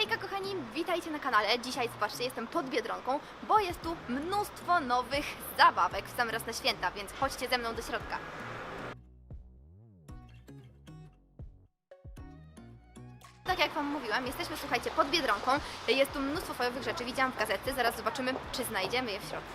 Hejka kochani, witajcie na kanale. Dzisiaj zobaczcie, jestem pod Biedronką, bo jest tu mnóstwo nowych zabawek w sam raz na święta, więc chodźcie ze mną do środka. Tak jak Wam mówiłam, jesteśmy, słuchajcie, pod Biedronką. Jest tu mnóstwo fajowych rzeczy, widziałam w gazetce, zaraz zobaczymy, czy znajdziemy je w środku.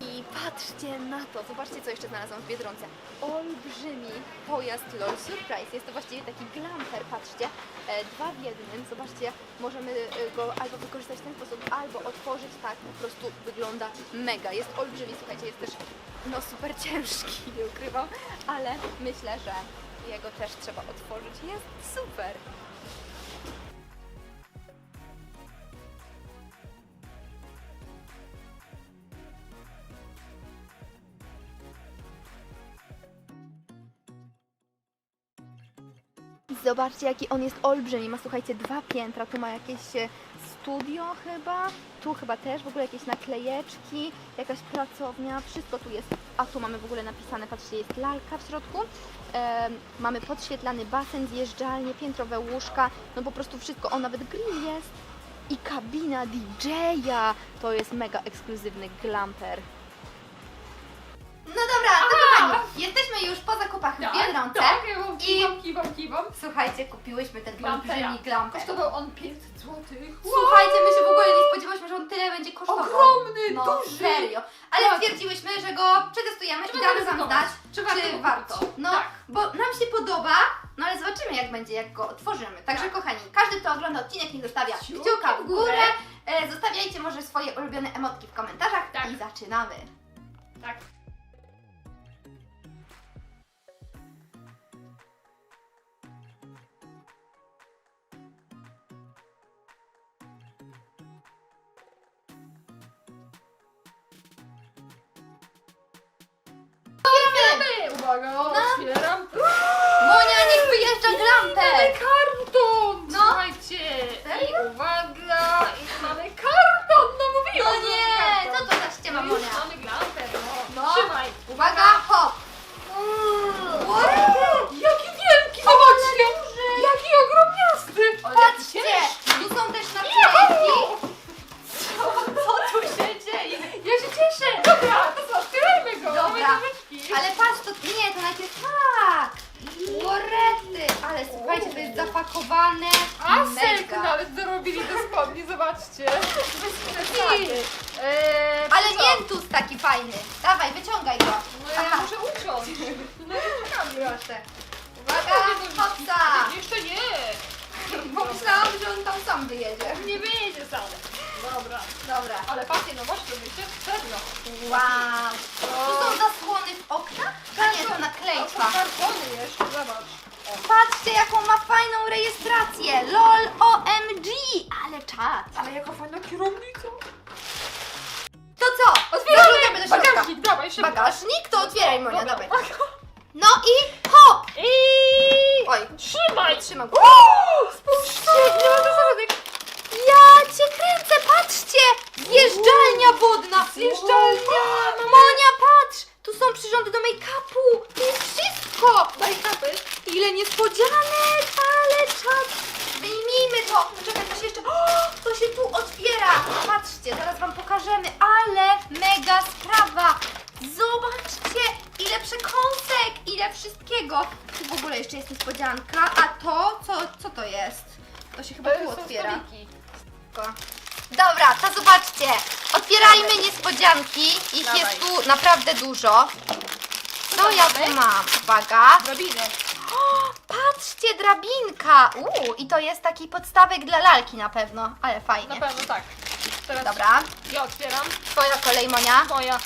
I patrzcie na to, zobaczcie co jeszcze znalazłam w Biedronce. Olbrzymi pojazd LOL Surprise. Jest to właściwie taki glamper, patrzcie. E, dwa w jednym, zobaczcie, możemy e, go albo wykorzystać w ten sposób, albo otworzyć tak, po prostu wygląda mega. Jest olbrzymi, słuchajcie, jest też no super ciężki, nie ukrywam, ale myślę, że jego też trzeba otworzyć. Jest super. Zobaczcie, jaki on jest olbrzymi. Ma, słuchajcie, dwa piętra. Tu ma jakieś e, studio chyba. Tu chyba też w ogóle jakieś naklejeczki, jakaś pracownia. Wszystko tu jest. A tu mamy w ogóle napisane, patrzcie, jest lalka w środku. Mamy podświetlany basen, zjeżdżalnię, piętrowe łóżka. No po prostu wszystko. O, nawet grill jest. I kabina DJ-a. To jest mega ekskluzywny glamper. Jesteśmy już po zakupach w Biedronce. tak, mam I- kiwam, kiwam, kiwam. Słuchajcie, kupiłyśmy ten Glampera. olbrzymi glamper. Kosztował on 500 zł. Słuchajcie, my się w ogóle nie spodziewałyśmy, że on tyle będzie kosztował. Ogromny, no, duży. serio. Ale Tak. stwierdziłyśmy, że go przetestujemy i Trzeba damy wam znać, czy to warto. kupić. No, Tak. bo nam się podoba, no ale zobaczymy jak będzie, jak go otworzymy. Także Tak. kochani, każdy kto ogląda odcinek niech zostawia Kciuki kciuka w w górę. górę. E, zostawiajcie może swoje ulubione emotki w komentarzach Tak. i zaczynamy. Tak. Otwieramy! Uwaga, No. otwieram. Monia, niech wyjeżdża glamper! Mamy karton! No. Słuchajcie! Serio? I uwaga! I mamy karton! No mówiłam! No że nie, karton. co to za ściema No już Monia? mamy glamper, no. No. Trzymaj! Uwaga, hop! What? Jaki wielki! Zobaczcie! Jaki ogromniasty! O, jaki Patrzcie, ciężki. tu są też naklejki. Co, co tu się dzieje? Ja się cieszę! Dobra, to co, otwierajmy go! Dobra. Mamy nożyczki. Ale patrz, to nie, to najpierw tak. Lorety, ale słuchajcie, to jest zapakowane Asek mega. nawet dorobili do spodni, zobaczcie. Bez przesady. Eee, Ale co? miętus taki fajny. Dawaj, wyciągaj go. No ja Aha. muszę uciąć. No nie czekamy. Proszę. Uwaga, hopsa. Jeszcze nie. Bo myślałam, że on tam sam wyjedzie. Sam. Dobra. Dobra. Ale patrzcie, no właśnie, wiecie? Serio. Wow. Tu są zasłony w oknach? A nie, to To naklejka. kartony jeszcze, zobacz. Patrzcie, jaką ma fajną rejestrację. LOL OMG. Ale czad. Ale jaka fajna kierownica. To co? Otwieramy! Zaglądamy do środka. Bagażnik, dawaj szybko. Bagażnik? To otwieraj, Monia, Dobra. dawaj. No i hop! I... Oj, Trzymaj! trzymam. Spójrzcie, nie ma zasady. Ja cię kręcę, patrzcie! Zjeżdżalnia wodna! Zjeżdżalnia! Monia, patrz! Tu są przyrządy do make-upu! To jest wszystko! Make-upy. Ile niespodzianek! Ale czad! Wyjmijmy to! Poczekaj, to się jeszcze... O, to się tu otwiera! Patrzcie, zaraz wam pokażemy, ale mega sprawa! Zobaczcie, ile przekąsek, ile wszystkiego! Tu w ogóle jeszcze jest niespodzianka, a to, co, co to jest? To się chyba tu otwiera. Dobra, to zobaczcie. Otwierajmy niespodzianki. Ich Dawaj. jest tu naprawdę dużo. Co ja tu mam? Uwaga. Drabiny. O, patrzcie, drabinka. Uuu, i to jest taki podstawek dla lalki na pewno. Ale Na fajnie. pewno tak. Teraz Dobra, ja otwieram. twoja kolej, Monia. Moja.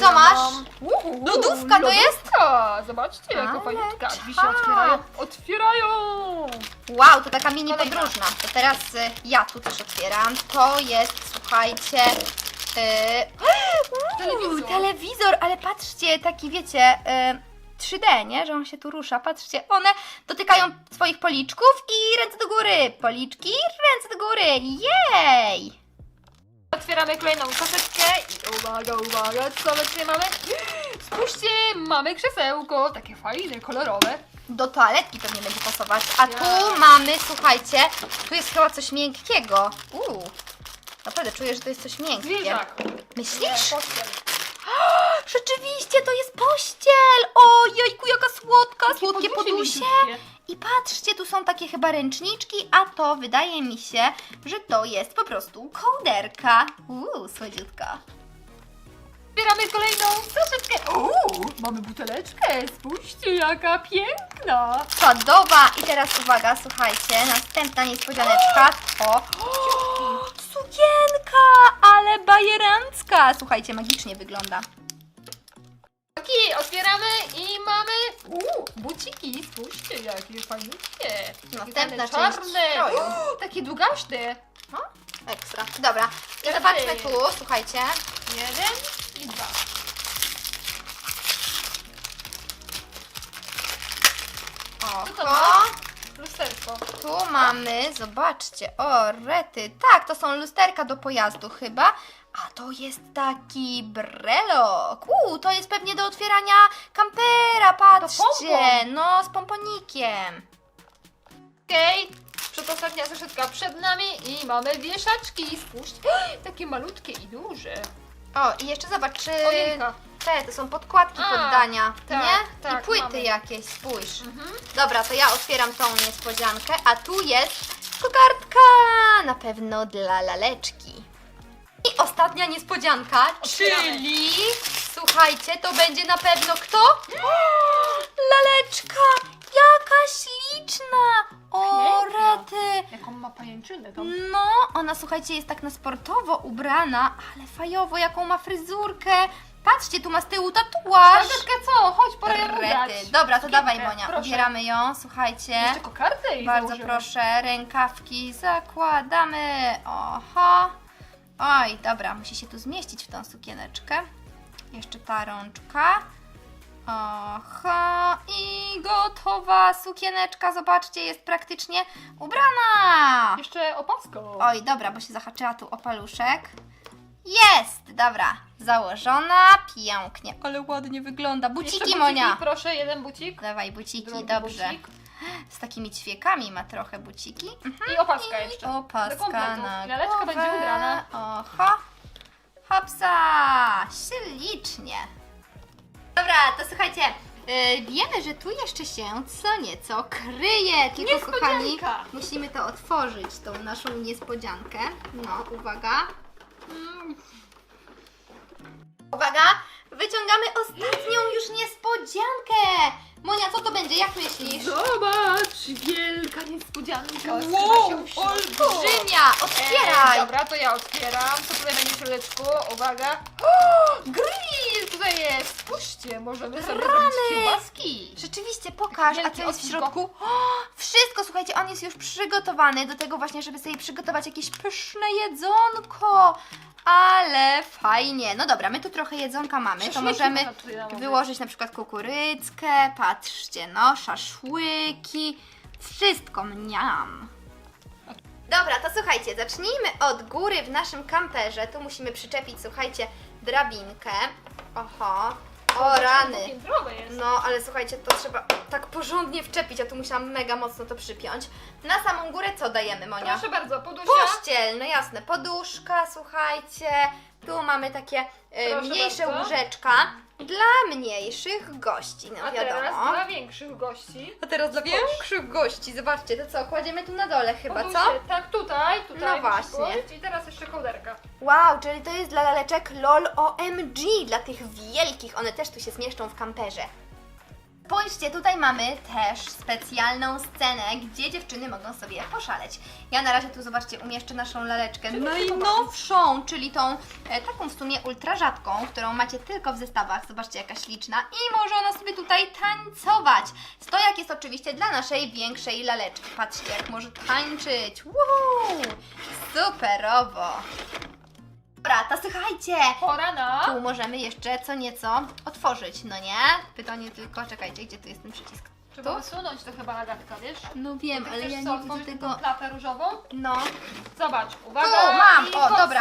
Co masz? Uhu, Lodówka to jest? Lodówka. Zobaczcie, jaka fajniutka. Drzwi się czad. otwierają. Otwierają! Wow, to taka mini Kolejna. podróżna. To teraz y, ja tu też otwieram. To jest, słuchajcie... Y, Telewizor. uuu, telewizor, ale patrzcie, taki wiecie... Y, 3D, nie? Że on się tu rusza. Patrzcie, one dotykają swoich policzków i ręce do góry. Policzki, ręce do góry. Jej! Otwieramy kolejną kasetkę i uwaga, uwaga, co my tutaj mamy? Spójrzcie, mamy krzesełko, takie fajne, kolorowe. do toaletki pewnie będzie pasować. A tu mamy, słuchajcie, tu jest chyba coś miękkiego. Uuu, naprawdę czuję, że to jest coś miękkie. Zwierzak. Myślisz? Pościel. Rzeczywiście, to jest pościel! Ojejku, jaka słodka, Takie słodkie podusie mięciutkie. I patrzcie, tu są takie chyba ręczniczki, a to wydaje mi się, że to jest po prostu kołderka. Uuu, słodziutka. Zbieramy kolejną troszeczkę. Uuu, mamy buteleczkę. Spójrzcie, jaka piękna. Czadowa! I teraz uwaga, słuchajcie, następna niespodzianeczka to... Sukienka! Ale bajerancka! Słuchajcie, magicznie wygląda. Taki, otwieramy i mamy. Uuu, buciki. Spójrzcie, jakie fajniutkie. Następna Takie część stroju. Uuu, takie długaśne. Ekstra. Dobra, i zobaczmy tu, słuchajcie. Jeden i dwa. Co to ma? Lusterko. Tu mamy, zobaczcie, o rety. Tak, to są lusterka do pojazdu chyba. A to jest taki brelok. Uuu, to jest pewnie do otwierania kampera, patrzcie. pompon. No, z pomponikiem. Okej, przedostatnia zeszytka przed nami i mamy wieszaczki. Spójrzcie, takie malutkie i duże. O, i jeszcze zobacz, czy Choinka. Te, to są podkładki A, poddania, tak, nie? tak, I płyty mamy. jakieś, spójrz. Mhm. Dobra, to ja otwieram tą niespodziankę, a tu jest kokardka, na pewno dla laleczki. I ostatnia niespodzianka, Otwieramy. czyli słuchajcie, to będzie na pewno kto? Laleczka, jaka śliczna! O, Piękna. rety! Jaką ma pajęczynę tam. No, ona słuchajcie, jest tak na sportowo ubrana, ale fajowo, jaką ma fryzurkę. Patrzcie, tu ma z tyłu tatuaż.Agatka, co? Chodź, pora ją ubrać. Rety. Dobra, to dawaj Monia, proszę. ubieramy ją, słuchajcie. Jeszcze kokardę jej Bardzo założymy. proszę, rękawki zakładamy. Oho. Oj, dobra, musi się tu zmieścić w tą sukieneczkę. Jeszcze ta rączka. Oho. I gotowa sukieneczka, zobaczcie, jest praktycznie ubrana. Jeszcze opaską. Oj, dobra, bo się zahaczyła tu o paluszek. Jest! Dobra, założona, pięknie. Ale ładnie wygląda. Jeszcze Buciki, Monia. proszę, jeden bucik. Dawaj buciki, drugi dobrze. bucik. Z takimi ćwiekami ma trochę buciki. Mhm. I opaska jeszcze. Do opaska kompletu. na Laleczka głowę. będzie ubrana. Oho. Hopsa! Ślicznie. Dobra, to słuchajcie, yy, wiemy, że tu jeszcze się co nieco kryje. Tylko kochani, Niespodzianka. musimy to otworzyć, tą naszą niespodziankę. No, uwaga. Uwaga, wyciągamy ostatnią już niespodziankę. Monia, co to będzie? Jak myślisz? Zobacz, wielka niespodzianka. Wow, olbrzymia! Otwieraj! E, dobra, to ja otwieram. Co tutaj będzie w środeczku? Uwaga. grill tutaj jest. Spójrzcie, możemy sobie Rany. zrobić kiełbaski. Rzeczywiście, pokaż, a Wielkie co jest w środku? O, wszystko, słuchajcie, on jest już przygotowany do tego właśnie, żeby sobie przygotować jakieś pyszne jedzonko. Ale fajnie. No dobra, my tu trochę jedzonka mamy, to Szaszłyki możemy wyłożyć na przykład kukurydzkę, patrzcie, no, szaszłyki, wszystko mniam. Dobra, to słuchajcie, zacznijmy od góry w naszym kamperze. Tu musimy przyczepić, słuchajcie, drabinkę. Oho, o rany. Piętrowe jest. No, ale słuchajcie, to trzeba tak porządnie wczepić, a tu musiałam mega mocno to przypiąć. Na samą górę co dajemy, Monia? Proszę bardzo, podusia. Pościel, no jasne, poduszka, słuchajcie. Tu mamy takie e, Proszę mniejsze bardzo. łóżeczka dla mniejszych gości, no A teraz wiadomo. dla większych gości. A teraz dla większych gości, zobaczcie, to co, kładziemy tu na dole chyba, co? Podusie, Tak, tutaj, tutaj. No właśnie. I teraz jeszcze kołderka. Wow, czyli to jest dla laleczek LOL OMG, dla tych wielkich, one też tu się zmieszczą w kamperze. Spójrzcie, tutaj mamy też specjalną scenę, gdzie dziewczyny mogą sobie poszaleć. Ja na razie tu, zobaczcie, umieszczę naszą laleczkę najnowszą, czyli tą e, taką w sumie ultra rzadką, którą macie tylko w zestawach. Zobaczcie, jaka śliczna. I może ona sobie tutaj tańcować. Stojak jest oczywiście dla naszej większej laleczki. Patrzcie, jak może tańczyć. Woohoo! Superowo! Dobra, to słuchajcie! Pora na... Tu możemy jeszcze co nieco otworzyć, no nie? Pytanie tylko, czekajcie, gdzie tu jest ten przycisk? Trzeba wysunąć to chyba lagatka, wiesz? No wiem, Ty ale chcesz ja nie widzę otworzyć tego. tą klapę różową? No, Zobacz, uwaga. tu mam, i o dobra.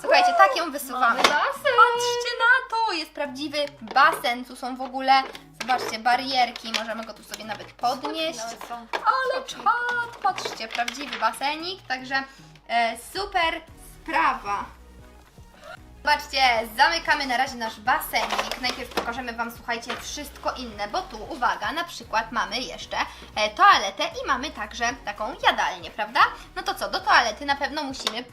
Słuchajcie, tak ją wysuwamy. Mamy basen. Patrzcie na to, jest prawdziwy basen, tu są w ogóle, Zobaczcie, barierki, możemy go tu sobie nawet podnieść. Nawet są. Ale czad, patrzcie, prawdziwy basenik, także e, super sprawa. Zobaczcie, zamykamy na razie nasz basenik. Najpierw pokażemy Wam, słuchajcie, wszystko inne, bo tu, uwaga, na przykład mamy jeszcze e, toaletę i mamy także taką jadalnię, prawda? No to co, do toalety na pewno musimy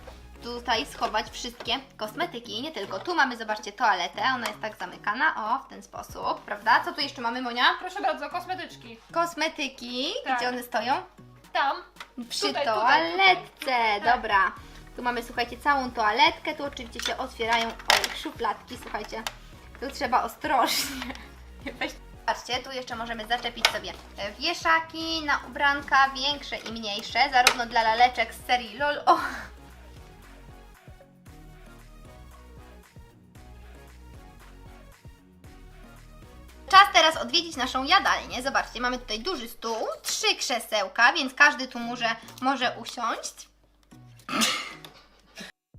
tutaj schować wszystkie kosmetyki, nie tylko. Tu mamy, zobaczcie, toaletę, ona jest tak zamykana, o, w ten sposób, prawda? Co tu jeszcze mamy, Monia? Proszę bardzo, kosmetyczki. Kosmetyki, Tak. gdzie one stoją? Tam. Przy Tutaj, tutaj, toaletce, tutaj. Dobra. Tu mamy, słuchajcie, całą toaletkę, tu oczywiście się otwierają, oj, szufladki, słuchajcie. Tu trzeba ostrożnie. Patrzcie, tu jeszcze możemy zaczepić sobie e, wieszaki na ubranka, większe i mniejsze, zarówno dla laleczek z serii LOL. O! Czas teraz odwiedzić naszą jadalnię. Zobaczcie, mamy tutaj duży stół, trzy krzesełka, więc każdy tu może, może usiąść.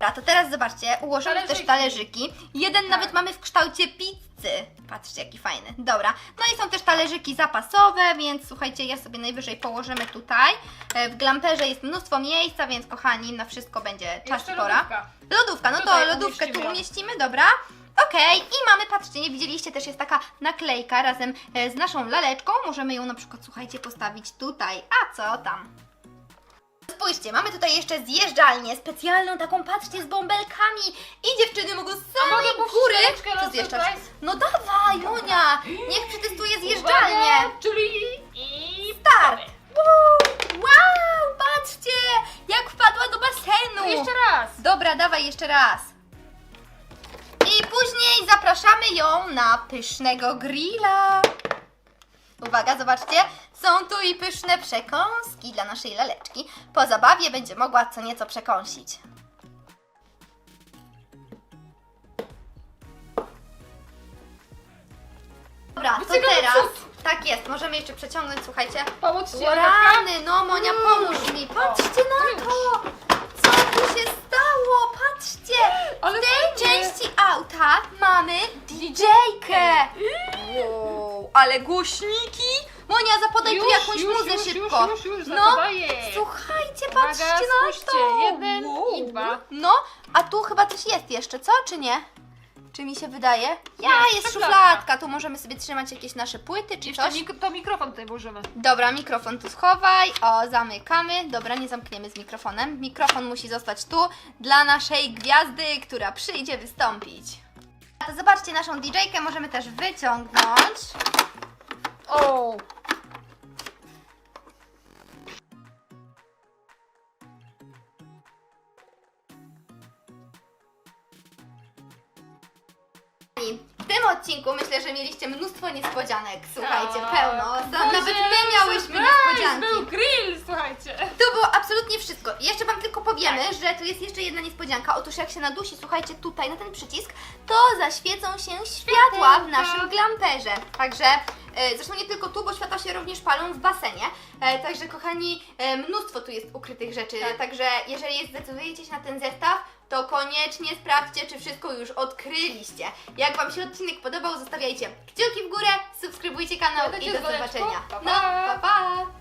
Dobra, to teraz zobaczcie, ułożymy też Talerzyki. talerzyki. Jeden Tak. nawet mamy w kształcie pizzy. Patrzcie, jaki fajny. Dobra, no i są też talerzyki zapasowe, więc słuchajcie, ja sobie najwyżej położymy tutaj. E, W glamperze jest mnóstwo miejsca, więc kochani, na wszystko będzie czas Jeszcze i pora. lodówka. Lodówka, no to Tutaj lodówkę tu umieścimy ją. umieścimy, dobra. Okej, i mamy, patrzcie, nie widzieliście, też jest taka naklejka razem e, z naszą laleczką. Możemy ją na przykład, słuchajcie, postawić tutaj. A co tam? Spójrzcie, mamy tutaj jeszcze zjeżdżalnię specjalną, taką, patrzcie, z bąbelkami. I dziewczyny mogą puścić góry ręczkę na tu zjeżdżać. surprise? No dawaj, Monia, niech przetestuje zjeżdżalnię. Uwaga, Czyli i Start! Wow, patrzcie, jak wpadła do basenu. Jeszcze raz. Dobra, dawaj jeszcze raz. I później zapraszamy ją na pysznego grilla. Uwaga, zobaczcie, są tu i pyszne przekąski dla naszej laleczki. Po zabawie będzie mogła co nieco przekąsić. Dobra, to teraz. Tak jest, możemy jeszcze przeciągnąć, słuchajcie. Pomóc Ci, O rany, no Monia, pomóż mi. Patrzcie na to. Co tu się stało? Patrzcie. Ale W tej fajnie. części auta mamy DJ-kę. Wow, ale głośniki. Monia, zapodaj tu jakąś już, muzę już, szybko. Już, już, już, no, słuchajcie, Uwaga, patrzcie na spójrzcie, to. jeden i dwa. No, a tu chyba coś jest jeszcze, co? Czy nie? Czy mi się wydaje? Ja, Nie, jest szufladka. szufladka. Tu możemy sobie trzymać jakieś nasze płyty czy Jeszcze coś. mik- to mikrofon tutaj włożymy. Dobra, mikrofon tu schowaj. O, zamykamy. Dobra, nie zamkniemy z mikrofonem. Mikrofon musi zostać tu dla naszej gwiazdy, która przyjdzie wystąpić. A to zobaczcie, naszą DJ-kę możemy też wyciągnąć. O! Tym odcinku myślę, że mieliście mnóstwo niespodzianek. Słuchajcie, Tak. pełno. Za- Nawet my miałyśmy niespodzianki. Był grill, słuchajcie. To było absolutnie wszystko. I jeszcze Wam tylko powiemy, że tu jest jeszcze jedna niespodzianka. Otóż jak się nadusi, słuchajcie, tutaj na ten przycisk, to zaświecą się światła w naszym glamperze. Także, e, zresztą nie tylko tu, bo światła się również palą w basenie. E, także kochani, e, mnóstwo tu jest ukrytych rzeczy. Tak. Także jeżeli zdecydujecie się na ten zestaw, to koniecznie sprawdźcie, czy wszystko już odkryliście. Jak Wam się odcinek podobał, zostawiajcie kciuki w górę, subskrybujcie kanał i do zobaczenia. Pa, No, pa. pa pa!